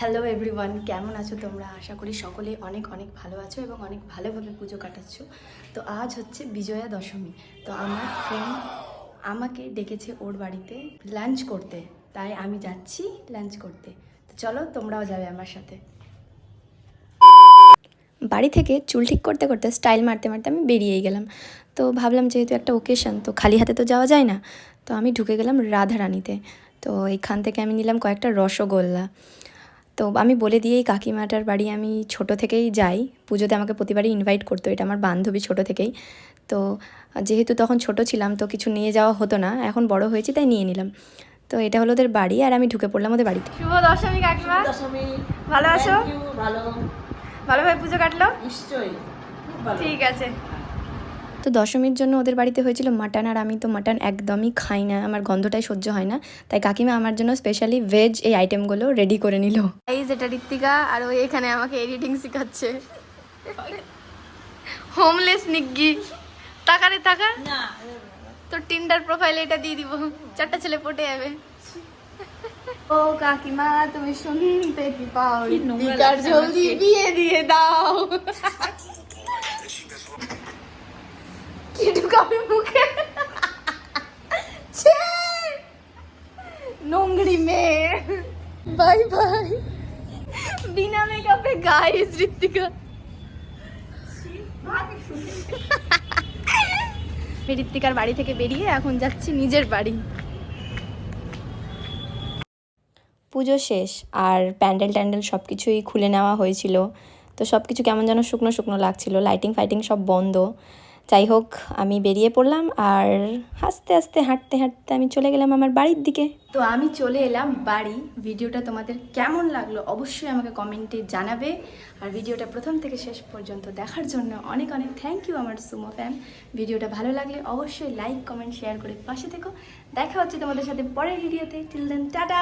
Hello everyone কেমন আছো তোমরা? আশা করি সকলে অনেক অনেক ভালো আছো এবং অনেক ভালোভাবে পুজো কাটাচ্ছ। তো আজ হচ্ছে বিজয়া দশমী। তো আমার ফ্রেন্ড আমাকে ডেকেছে ওর বাড়িতে লাঞ্চ করতে। তাই আমি যাচ্ছি লাঞ্চ করতে। তো চলো তোমরাও যাবে আমার সাথে। বাড়ি থেকে চুল ঠিক করতে করতে স্টাইল মারতে মারতে আমি বেরিয়েই গেলাম। তো ভাবলাম যেহেতু একটা ওকেশন তো খালি হাতে তো যাওয়া যায় না। তো আমি ঢুকে গেলাম রাধারানীতে। তো এইখান থেকে আমি নিলাম কয়েকটা রসগোল্লা। তো আমি বলে দিয়েই কাকিমাটার বাড়ি আমি ছোট থেকেই যাই। পুজোতে আমাকে প্রতিবারই ইনভাইট করতো এটা আমার বান্ধবী ছোট থেকেই। তো যেহেতু তখন ছোট ছিলাম তো কিছু নিয়ে যাওয়া হতো না এখন বড় হয়েছি তাই নিয়ে নিলাম। তো এটা হলো ওদের বাড়ি আর আমি ঢুকে পড়লাম ওদের বাড়িতে। শুভ দশমী কাকিমা। দশমী। ভালো আছো? ভালো। ভালোভাবে পুজো কাটলো? নিশ্চয়ই ঠিক আছে। তো দশমীর জন্য ওদের বাড়িতে হয়েছিল মাটন আর আমি তো মাটন একদমই খাই না আমার গন্ধটাই সহ্য হয় না। তাই কাকিমা আমার জন্য স্পেশালি ভেজ এই আইটেমগুলো রেডি করে নিল। এই যেটা ঋত্বিকা আর ওই এখানে আমাকে এডিটিং শেখাচ্ছে। হোমলেস নিগ্গি। টাকা রে টাকা? না। তো টিন্ডার প্রোফাইলে এটা দিয়ে দিব। চারটা ছেলে পটে যাবে। ও কাকিমা তুমি শুনতে কি পাও? জলদি বিয়ে দিয়ে দাও। ঢুকাবি মুখে নোংরি মেয়ে। Bye bye. বিনা মেকআপে গাইস ঋত্বিকা। আমি ঋত্বিকার বাড়ি থেকে বেরিয়ে এখন যাচ্ছি নিজের বাড়ি। পুজো শেষ, আর প্যান্ডেল ট্যান্ডেল সব কিছুই খুলে নেওয়া হয়েছিল। তো সব কিছু কেমন যেন শুকনো শুকনো লাগছিল লাইটিং ফাইটিং সব বন্ধ। যাই হোক, আমি বেরিয়ে পড়লাম আর হাসতে হাসতে, হাঁটতে হাঁটতে আমি চলে গেলাম আমার বাড়ির দিকে। তো আমি চলে এলাম বাড়ি। ভিডিওটা তোমাদের কেমন লাগল অবশ্যই আমাকে কমেন্টে জানাবে। আর ভিডিওটা প্রথম থেকে শেষ পর্যন্ত দেখার জন্য অনেক অনেক থ্যাংক ইউ আমার সুমো ফ্যাম ভিডিওটা ভালো লাগলে অবশ্যই লাইক কমেন্ট শেয়ার করে পাশে থেকো। দেখা হচ্ছে তোমাদের সাথে পরের ভিডিওতে। Till then tata